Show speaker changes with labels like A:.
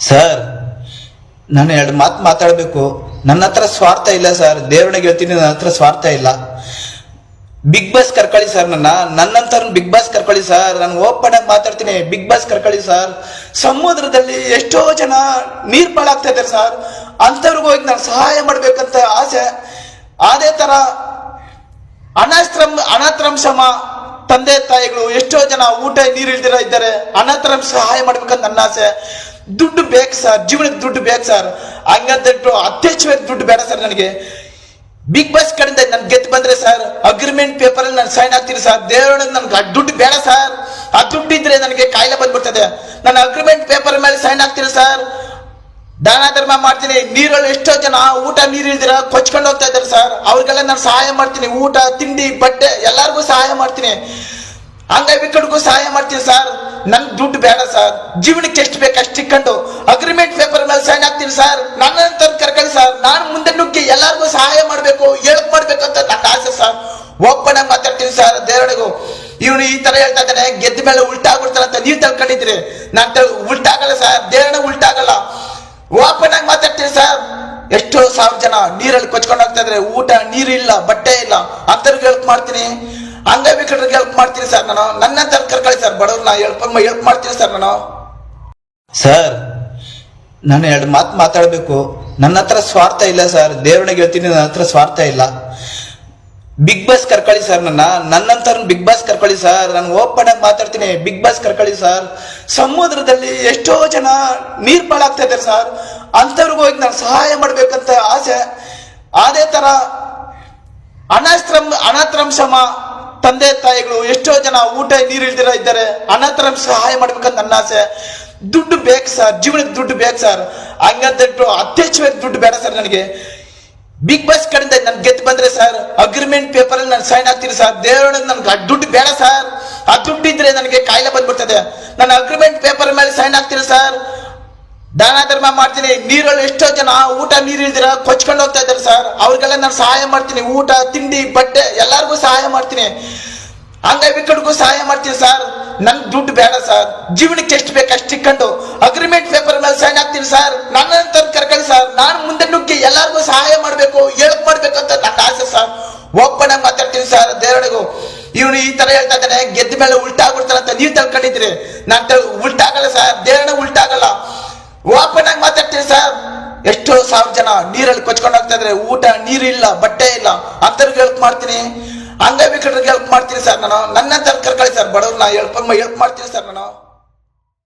A: Sir, ನಾನು ಎರಡು ಮಾತು ಮಾತಾಡಬೇಕು. ನನ್ನ ಹತ್ರ ಸ್ವಾರ್ಥ ಇಲ್ಲ ಸರ್. ದೇವರಿಗೆ ಹೇಳ್ತೀನಿ ನನ್ನ ಹತ್ರ ಸ್ವಾರ್ಥ ಇಲ್ಲ. ಬಿಗ್ ಬಾಸ್ ಕರ್ಕೊಳ್ಳಿ ಸರ್ ನನ್ನ. ನನ್ನಂತರ ಬಿಗ್ ಬಾಸ್ ಕರ್ಕೊಳ್ಳಿ ಸರ್. ನಾನು ಓಪನ್ ಆಗಿ ಮಾತಾಡ್ತೀನಿ. ಬಿಗ್ ಬಾಸ್ ಕರ್ಕೊಳ್ಳಿ ಸರ್. ಸಮುದ್ರದಲ್ಲಿ ಎಷ್ಟೋ ಜನ ನೀರ್ ಪಾಳಾಗ್ತಾ ಇದ್ದಾರೆ ಸರ್. ಅಂಥವ್ರಿಗೂ ಹೋಗಿ ನಾನು ಸಹಾಯ ಮಾಡ್ಬೇಕಂತ ಆಸೆ. ಅದೇ ತರ ಅನಾಶ್ರಮ ಅನಾಥಾಶ್ರಮ ತಂದೆ ತಾಯಿಗಳು ಎಷ್ಟೋ ಜನ ಊಟ ನೀರು ಇಲ್ದಿರ ಇದ್ದಾರೆ. ಅನಾಥರಂ ಸಹಾಯ ಮಾಡ್ಬೇಕಂತ ನನ್ನ ಆಸೆ. ದುಡ್ಡು ಬೇಕು ಸರ್ ಜೀವನಕ್ಕೆ ದುಡ್ಡು ಬೇಕು ಸರ್ ಹಂಗಂತಟ್ಟು ಅತ್ಯಚ್ಛವಾಗಿ ದುಡ್ಡು ಬೇಡ ಸರ್ ನನಗೆ. ಬಿಗ್ ಬಾಸ್ ಕಡೆಯಿಂದ ನನ್ ಗೆದ್ದು ಬಂದ್ರೆ ಸರ್ ಅಗ್ರಿಮೆಂಟ್ ಪೇಪರ್ ಅಲ್ಲಿ ನಾನು ಸೈನ್ ಆಗ್ತೀನಿ ಸರ್ ದೇವರೊಳಗೆ ನನ್ಗೆ ದುಡ್ಡು ಬೇಡ ಸರ್ ಆ ದುಡ್ಡು ಇದ್ರೆ ನನಗೆ ಕಾಯಿಲೆ ಬಂದ್ಬಿಡ್ತದೆ. ನಾನು ಅಗ್ರಿಮೆಂಟ್ ಪೇಪರ್ ಮೇಲೆ ಸೈನ್ ಆಗ್ತೀನಿ ಸರ್ ದಾನ ಧರ್ಮ ಮಾಡ್ತೀನಿ. ನೀರಲ್ಲಿ ಎಷ್ಟೋ ಜನ ಊಟ ನೀರು ಇಲ್ದಿರ ಕೊಚ್ಕೊಂಡು ಹೋಗ್ತಾ ಇದ್ದಾರೆ ಸರ್ ಅವ್ರಿಗೆಲ್ಲ ನಾನು ಸಹಾಯ ಮಾಡ್ತೀನಿ. ಊಟ, ತಿಂಡಿ, ಬಟ್ಟೆ ಎಲ್ಲರಿಗೂ ಸಹಾಯ ಮಾಡ್ತೀನಿ. ಅಂಗವಿಕಲಿಗೂ ಸಹಾಯ ಮಾಡ್ತೀನಿ ಸರ್? ನನ್ ದುಡ್ಡು ಬೇಡ ಸರ್. ಜೀವನಕ್ಕೆ ಎಷ್ಟು ಬೇಕು ಅಷ್ಟು ಇಟ್ಕೊಂಡು ಅಗ್ರಿಮೆಂಟ್ ಪೇಪರ್ ಮೇಲೆ ಸೈನ್ ಹಾಕ್ತೀನಿ ಸರ್. ನನ್ನ ಕರ್ಕೊಂಡು ಸರ್. ನಾನು ಮುಂದೆ ನುಗ್ಗಿ ಎಲ್ಲರಿಗೂ ಸಹಾಯ ಮಾಡಬೇಕು ಹೇಳಕ್ ಮಾಡ್ಬೇಕು ಅಂತ ನನ್ನ ಆಸೆ ಸರ್. ಆಗಿ ಮಾತಾಡ್ತೀನಿ ಸರ್. ದೇವರಿಗೂ ಇವನು ಈ ತರ ಹೇಳ್ತಾ ಇದ್ದಾನೆ, ಗೆದ್ದ ಮೇಲೆ ಉಲ್ಟಾ ಅಂತ ನೀವು ತಿಳ್ಕೊಂಡಿದ್ರಿ. ನಾನು ಉಲ್ಟಾಗಲ್ಲ ಸರ್. ದೇವರನ್ನ ಉಲ್ಟಾಗಲ್ಲ ಓಪನ್ ಆಗಿ ಮಾತಾಡ್ತೀನಿ ಸರ್. ಎಷ್ಟೋ ಸಾವಿರ ಜನ ನೀರಲ್ಲಿ ಕೊಚ್ಕೊಂಡು ಹೋಗ್ತಾ ಇದ್ರೆ. ಊಟ ನೀರು ಇಲ್ಲ ಬಟ್ಟೆ ಇಲ್ಲ. ಅಂತರ್ಗ ಹೆಲ್ಪ್ ಮಾಡ್ತೀನಿ. ಅಂಗವಿಕಲರಿಗೆ ಹೆಲ್ಪ್ ಮಾಡ್ತೀನಿ ಸರ್ ನಾನು. ನನ್ನ ಹತ್ರ ಕರ್ಕೊಳ್ಳಿ ಸರ್ ಬಡವ್ರನ್ನ ಹೆಲ್ಪ್ ಹೆಲ್ಪ್ ಮಾಡ್ತೀನಿ ಸರ್ ನಾನು. ಸರ್ ನಾನು ಎರಡು ಮಾತು ಮಾತಾಡಬೇಕು. ನನ್ನ ಹತ್ರ ಸ್ವಾರ್ಥ ಇಲ್ಲ ಸರ್ ದೇವರಿಗೆ ಹೇಳ್ತೀನಿ, ನನ್ನ ಹತ್ರ ಸ್ವಾರ್ಥ ಇಲ್ಲ. ಬಿಗ್ ಬಾಸ್ ಕರ್ಕೊಳ್ಳಿ ಸರ್ ನನ್ನ. ನನ್ನಂತ ಬಿಗ್ ಬಾಸ್ ಕರ್ಕೊಳ್ಳಿ ಸರ್ ನಾನು ಓಪನ್ ಆಗಿ ಮಾತಾಡ್ತೀನಿ. ಬಿಗ್ ಬಾಸ್ ಕರ್ಕೊಳ್ಳಿ ಸರ್ ಸಮುದ್ರದಲ್ಲಿ ಎಷ್ಟೋ ಜನ ನೀರ್ ಪಾಳಾಗ್ತಾ ಇದ್ದಾರೆ ಸರ್ ಅಂಥವ್ರಿಗೂ ಹೋಗಿ ನಾನು ಸಹಾಯ ಮಾಡ್ಬೇಕಂತ ಆಸೆ. ಅದೇ ತರ ಅನಾಶ್ರಮ ಅನಾಥಾಶ್ರಮ ತಂದೆ ತಾಯಿಗಳು ಎಷ್ಟೋ ಜನ ಊಟ, ನೀರು ಇದ್ದಾರೆ. ಅನಾಥರ ಸಹಾಯ ಮಾಡ್ಬೇಕಂತ ನನ್ನ ಆಸೆ. ದುಡ್ಡು ಬೇಕು ಸರ್ ಜೀವನಕ್ಕೆ ದುಡ್ಡು ಬೇಕು ಸರ್. ಹಂಗಂತಟ್ಟು ಅತ್ಯಚ್ಛವಾಗಿ ದುಡ್ಡು ಬೇಡ ಸರ್ ನನಗೆ. ಬಿಗ್ ಬಾಸ್ ಕಡೆಯಿಂದ ನನ್ ಗೆದ್ದು ಬಂದ್ರೆ ಸರ್ ಅಗ್ರಿಮೆಂಟ್ ಪೇಪರ್ ಅಲ್ಲಿ ನಾನು ಸೈನ್ ಆಗ್ತೀನಿ ಸರ್. ದೇವರೊಳಗೆ ನನ್ಗೆ ದುಡ್ಡು ಬೇಡ ಸರ್. ಆ ದುಡ್ಡು ಇದ್ರೆ ನನಗೆ ಕಾಯಿಲೆ ಬಂದ್ಬಿಡ್ತದೆ. ನಾನು ಅಗ್ರಿಮೆಂಟ್ ಪೇಪರ್ ಮೇಲೆ ಸೈನ್ ಆಗ್ತೀನಿ ಸರ್. ದಾನ ಧರ್ಮ ಮಾಡ್ತೀನಿ. ನೀರಲ್ಲಿ ಎಷ್ಟೋ ಜನ ಊಟ, ನೀರು ಇಲ್ದಿರ ಕೊಚ್ಕೊಂಡು ಹೋಗ್ತಾ ಇದ್ದಾರೆ ಸರ್. ಅವ್ರಿಗೆಲ್ಲ ನಾನು ಸಹಾಯ ಮಾಡ್ತೀನಿ. ಊಟ, ತಿಂಡಿ, ಬಟ್ಟೆ ಎಲ್ಲರಿಗೂ ಸಹಾಯ ಮಾಡ್ತೀನಿ. ಅಂಗವಿಕಲಿಗೂ ಸಹಾಯ ಮಾಡ್ತೀನಿ ಸರ್. ನನ್ ದುಡ್ಡು ಬೇಡ ಸರ್. ಜೀವನಕ್ಕೆ ಎಷ್ಟು ಬೇಕು ಅಷ್ಟು ಇಟ್ಕೊಂಡು ಅಗ್ರಿಮೆಂಟ್ ಪೇಪರ್ ಮೇಲೆ ಸೈನ್ ಆಗ್ತೀನಿ ಸರ್. ನನ್ನಂತ ಕರ್ಕೊಳ್ಳಿ ಸರ್. ನಾನು ಮುಂದೆ ನುಗ್ಗಿ ಎಲ್ಲರಿಗೂ ಸಹಾಯ ಮಾಡಬೇಕು ಹೇಳಕ್ ಮಾಡಬೇಕು ಅಂತ ನನ್ನ ಆಸೆ ಸರ್. ಆಗಿ ಮಾತಾಡ್ತೀನಿ ಸರ್. ದೇವರಿಗೂ. ಇವನು ಈ ತರ ಹೇಳ್ತಾ ಇದ್ದಾನೆ, ಗೆದ್ದ ಮೇಲೆ ಉಲ್ಟಾಗ್ಬಿಡ್ತಾನೆ ಅಂತ ನೀವು ತಿಳ್ಕೊಂಡಿದ್ರಿ ನಾನು ಉಲ್ಟಾಗಲ್ಲ ಸರ್. ದೇವರನ್ನ ಉಲ್ಟಾಗಲ್ಲ. ಓಪನ್ ಆಗಿ ಮಾತಾಡ್ತೀನಿ ಸರ್. ಎಷ್ಟೋ ಸಾವಿರ ಜನ ನೀರಲ್ಲಿ ಕೊಚ್ಕೊಂಡು ಹೋಗ್ತಾ ಇದ್ರೆ. ಊಟ, ನೀರಿಲ್ಲ, ಬಟ್ಟೆ ಇಲ್ಲ. ಅಂತರ್ಗ ಹೆಲ್ಪ್ ಮಾಡ್ತೀನಿ. ಅಂಗವಿಕಲರಿಗೆ ಹೆಲ್ಪ್ ಮಾಡ್ತೀನಿ ಸರ್ ನಾನು ನನ್ನ ಕರ್ಕೊಳ್ಳಿ ಸರ್ ಬಡವ್ರನ್ನ ಹೆಲ್ಪ್ ಹೆಲ್ಪ್ ಮಾಡ್ತೀನಿ ಸರ್ ನಾನು